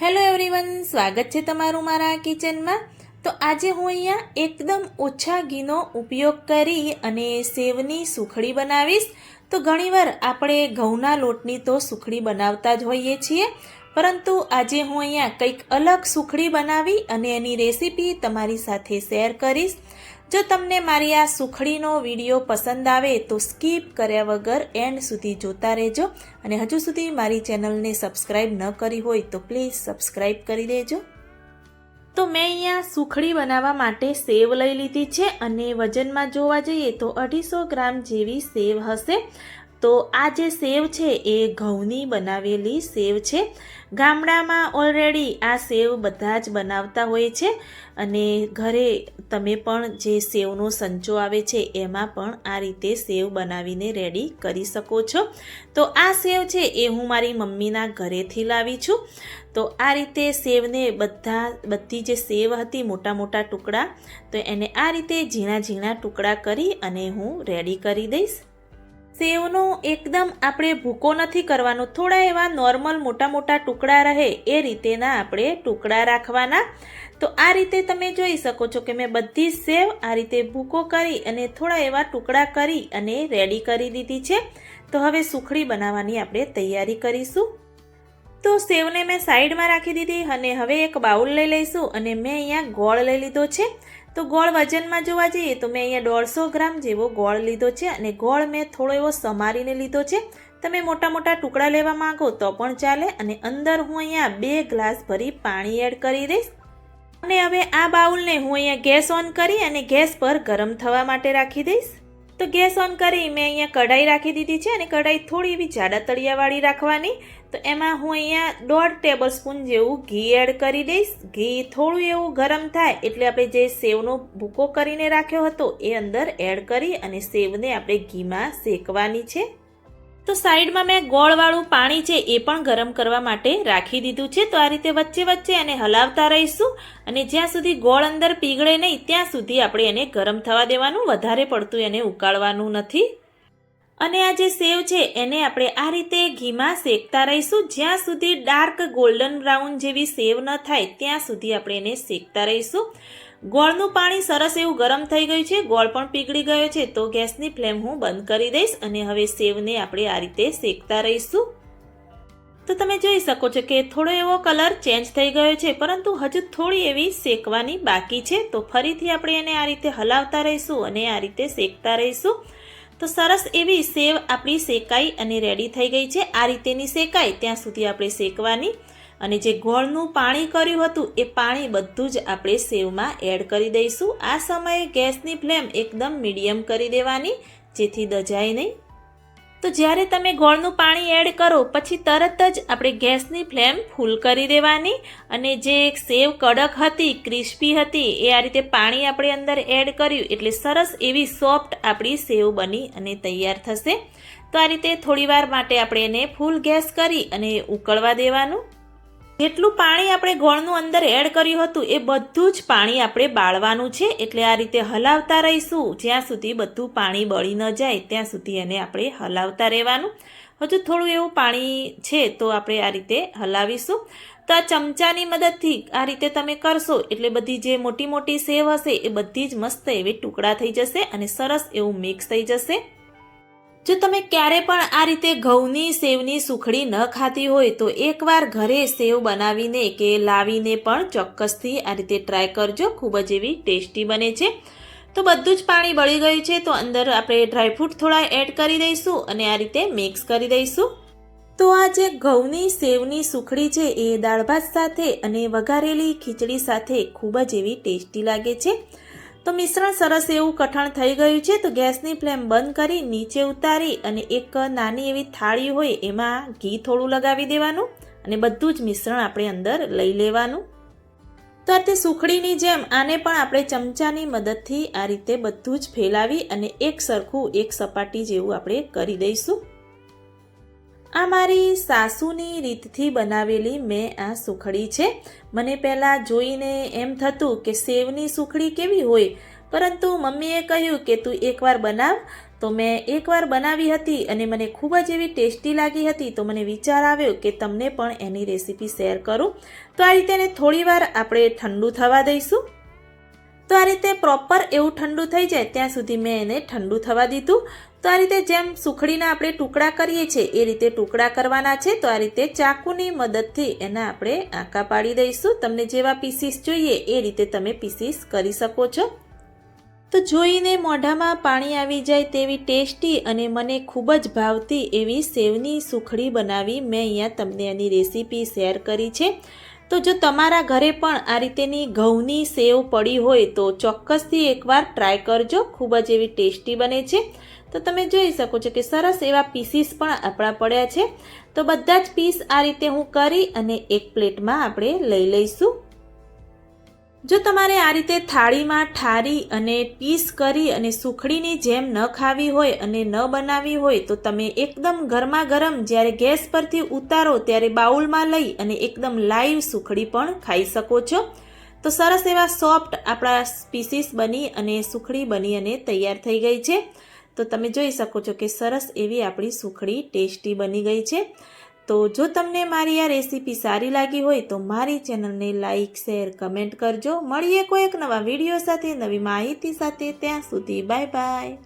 Hello everyone, સ્વાગત છે તમારું મારા કિચનમાં. તો આજે હું અહીંયા એકદમ ઓછા ઘીનો ઉપયોગ કરી અને સેવની સુખડી બનાવીશ. તો ઘણીવાર આપણે ઘઉંના લોટની તો સુખડી બનાવતા જ હોઈએ છીએ. પરંતુ આજે હું અહીંયા કંઈક અલગ સુખડી બનાવી અને એની રેસીપી તમારી સાથે શેર કરીશ. જો તમને મારી આ સુખડીનો વીડિયો પસંદ આવે તો સ્કીપ કર્યા વગર એન્ડ સુધી જોતા રહેજો અને હજુ સુધી મારી ચેનલને સબસ્ક્રાઈબ ન કરી હોય તો પ્લીઝ સબસ્ક્રાઈબ કરી દેજો. તો મેં અહીંયા સુખડી બનાવવા માટે સેવ લઈ લીધી છે અને વજનમાં જોવા જઈએ તો અઢીસો ગ્રામ જેવી સેવ હશે. તો આ જે સેવ છે એ ઘઉંની બનાવેલી સેવ છે. ગામડામાં ઓલરેડી આ સેવ બધા જ બનાવતા હોય છે અને ઘરે તમે પણ જે સેવનો સંચો આવે છે એમાં પણ આ રીતે સેવ બનાવીને રેડી કરી શકો છો. તો આ સેવ છે એ હું મારી મમ્મીના ઘરેથી લાવી છું. તો આ રીતે સેવને બધા, બધી જે સેવ હતી મોટા મોટા ટુકડા, તો એને આ રીતે ઝીણા ઝીણા ટુકડા કરી અને હું રેડી કરી દઈશ. સેવનો એકદમ આપણે ભૂકો નથી કરવાનો. થોડા એવા નોર્મલ મોટા મોટા ટુકડા રહે એ રીતેના આપણે ટુકડા રાખવાના. તો આ રીતે તમે જોઈ શકો છો કે મેં બધી સેવ આ રીતે ભૂકો કરી અને થોડા એવા ટુકડા કરી અને રેડી કરી દીધી છે. તો હવે સુખડી બનાવવાની આપણે તૈયારી કરીશું. તો સેવને મેં સાઈડમાં રાખી દીધી અને હવે એક બાઉલ લઈ લઈશું અને મેં અહીંયા ગોળ લઈ લીધો છે. તો ગોળ વજનમાં જોવા જઈએ તો મેં અહીંયા દોઢસો ગ્રામ જેવો ગોળ લીધો છે અને ગોળ મેં થોડો એવો સમારીને લીધો છે. તમે મોટા મોટા ટુકડા લેવા માંગો તો પણ ચાલે અને અંદર હું અહીંયા બે ગ્લાસ ભરી પાણી એડ કરી દઈશ. અને હવે આ બાઉલને હું અહીંયા ગેસ ઓન કરી અને ગેસ પર ગરમ થવા માટે રાખી દઈશ. તો ગેસ ઓન કરી મેં અહીંયા કઢાઈ રાખી દીધી છે અને કઢાઈ થોડી એવી જાડા તળિયાવાળી રાખવાની. તો એમાં હું અહીંયા દોઢ ટેબલ સ્પૂન જેવું ઘી એડ કરી દઈશ. ઘી થોડું એવું ગરમ થાય એટલે આપણે જે સેવનો ભૂકો કરીને રાખ્યો હતો એ અંદર એડ કરી અને સેવને આપણે ઘીમાં શેકવાની છે. તો સાઈડમાં મેં ગોળવાળું પાણી છે એ પણ ગરમ કરવા માટે રાખી દીધું છે. તો આ રીતે વચ્ચે વચ્ચે એને હલાવતા રહીશું અને જ્યાં સુધી ગોળ અંદર પીગળે નહીં ત્યાં સુધી આપણે એને ગરમ થવા દેવાનું. વધારે પડતું એને ઉકાળવાનું નથી. અને આ જે સેવ છે, એને આપણે આ રીતે ઘીમાં શેકતા રહીશું. જ્યાં સુધી ડાર્ક ગોલ્ડન બ્રાઉન જેવી સેવ ન થાય, ત્યાં સુધી આપણે એને શેકતા રહીશું. ગોળનું પાણી સરસ એવું ગરમ થઈ ગયું છે. ગોળ પણ પીગળી ગયો છે. તો ગેસની ફ્લેમ હું બંધ કરી દઈશ અને હવે સેવને આપણે આ રીતે શેકતા રહીશું. તો તમે જોઈ શકો છો કે થોડો એવો કલર ચેન્જ થઈ ગયો છે, પરંતુ હજુ થોડી એવી શેકવાની બાકી છે. તો ફરીથી આપણે એને આ રીતે હલાવતા રહીશું અને આ રીતે શેકતા રહીશું. તો સરસ એવી સેવ આપણી શેકાઈ અને રેડી થઈ ગઈ છે. આ રીતેની શેકાય ત્યાં સુધી આપણે શેકવાની અને જે ગોળનું પાણી કર્યું હતું, એ પાણી બધું જ આપણે સેવમાં એડ કરી દઈશું. આ સમયે ગેસની ફ્લેમ એકદમ મીડિયમ કરી દેવાની, જેથી દજાય નહીં. તો જ્યારે તમે ગોળનું પાણી એડ કરો, પછી તરત જ આપણે ગેસની ફ્લેમ ફૂલ કરી દેવાની અને જે સેવ કડક હતી, ક્રિસ્પી હતી, એ આ રીતે પાણી આપણે અંદર એડ કર્યું એટલે સરસ એવી સોફ્ટ આપણી સેવ બની અને તૈયાર થશે. તો આ રીતે થોડીવાર માટે આપણે એને ફૂલ ગેસ કરી અને ઉકળવા દેવાનું. જેટલું પાણી આપણે ગોળનું અંદર એડ કર્યું હતું, એ બધું જ પાણી આપણે બાળવાનું છે. એટલે આ રીતે હલાવતા રહીશું. જ્યાં સુધી બધું પાણી બળી ન જાય, ત્યાં સુધી એને આપણે હલાવતા રહેવાનું. હજુ થોડું એવું પાણી છે તો આપણે આ રીતે હલાવીશું. તો આ ચમચાની મદદથી આ રીતે તમે કરશો, એટલે બધી જે મોટી મોટી સેવ હશે, એ બધી જ મસ્ત એવી ટુકડા થઈ જશે અને સરસ એવું મિક્સ થઈ જશે. જો તમે ક્યારે પણ આ રીતે ઘઉંની, સેવની સુખડી ન ખાતી હોય તો એકવાર ઘરે સેવ બનાવીને કે લાવીને પણ ચોક્કસથી આ રીતે ટ્રાય કરજો. ખૂબ જ એવી ટેસ્ટી બને છે. તો બધું જ પાણી બળી ગયું છે તો અંદર આપણે ડ્રાયફ્રૂટ થોડા એડ કરી દઈશું અને આ રીતે મિક્સ કરી દઈશું. તો આ જે ઘઉંની, સેવની સુખડી છે એ દાળ ભાત સાથે અને વઘારેલી ખીચડી સાથે ખૂબ જ એવી ટેસ્ટી લાગે છે. તો મિશ્રણ સરસ એવું કઠણ થઈ ગયું છે તો ગેસની ફ્લેમ બંધ કરી નીચે ઉતારી અને એક નાની એવી થાળી હોય એમાં ઘી થોડું લગાવી દેવાનું અને બધું જ મિશ્રણ આપણે અંદર લઈ લેવાનું. તો આ તે સુખડીની જેમ આને પણ આપણે ચમચાની મદદથી આ રીતે બધું જ ફેલાવી અને એક સરખું એક સપાટી જેવું આપણે કરી દઈશું. આ મારી સાસુની રીતથી બનાવેલી મેં આ સુખડી છે. મને પહેલાં જોઈને એમ થતું કે સેવની સુખડી કેવી હોય, પરંતુ મમ્મીએ કહ્યું કે તું એકવાર બનાવ. તો મેં એકવાર બનાવી હતી અને મને ખૂબ જ એવી ટેસ્ટી લાગી હતી. તો મને વિચાર આવ્યો કે તમને પણ એની રેસીપી શેર કરું. તો આ રીતે એને થોડીવાર આપણે ઠંડુ થવા દઈશું. તો આ રીતે પ્રોપર એવું ઠંડુ થઈ જાય ત્યાં સુધી મેં એને ઠંડુ થવા દીધું. તો આ રીતે જેમ સુખડીના આપણે ટુકડા કરીએ છીએ, એ રીતે ટુકડા કરવાના છે. તો આ રીતે ચાકુની મદદથી એના આપણે આંકા પાડી દઈશું. તમને જેવા પીસીસ જોઈએ, એ રીતે તમે પીસીસ કરી શકો છો. તો જોઈને મોઢામાં પાણી આવી જાય તેવી ટેસ્ટી અને મને ખૂબ જ ભાવતી એવી સેવની સુખડી બનાવી મેં અહીંયા તમને એની રેસીપી શેર કરી છે. તો જો તમારા ઘરે પણ આ રીતેની ઘઉંની સેવ પડી હોય તો ચોક્કસથી એકવાર ટ્રાય કરજો. ખૂબ જ એવી ટેસ્ટી બને છે. તો તમે જોઈ શકો છો કે સરસ એવા પીસીસ પણ આપણા પડ્યા છે. તો બધા જ પીસ આ રીતે હું કરી અને એક પ્લેટમાં આપણે લઈ લઈશું. જો તમારે આ રીતે થાળીમાં ઠારી અને પીસ કરી અને સુખડીની જેમ ન ખાવી હોય અને ન બનાવી હોય તો તમે એકદમ ગરમા ગરમ જ્યારે ગેસ પરથી ઉતારો ત્યારે બાઉલમાં લઈ અને એકદમ લાઈવ સુખડી પણ ખાઈ શકો છો. તો સરસ એવા સોફ્ટ આપણા પીસીસ બની અને સુખડી બની અને તૈયાર થઈ ગઈ છે. તો તમે જોઈ શકો છો કે સરસ એવી આપણી સુખડી ટેસ્ટી બની ગઈ છે. તો જો તમને મારી આ રેસીપી સારી લાગી હોય તો મારી ચેનલને લાઇક શેર, કમેન્ટ કરજો. મળીએ કોઈ એક નવા વીડિયો સાથે, નવી માહિતી સાથે. ત્યાં સુધી બાય બાય.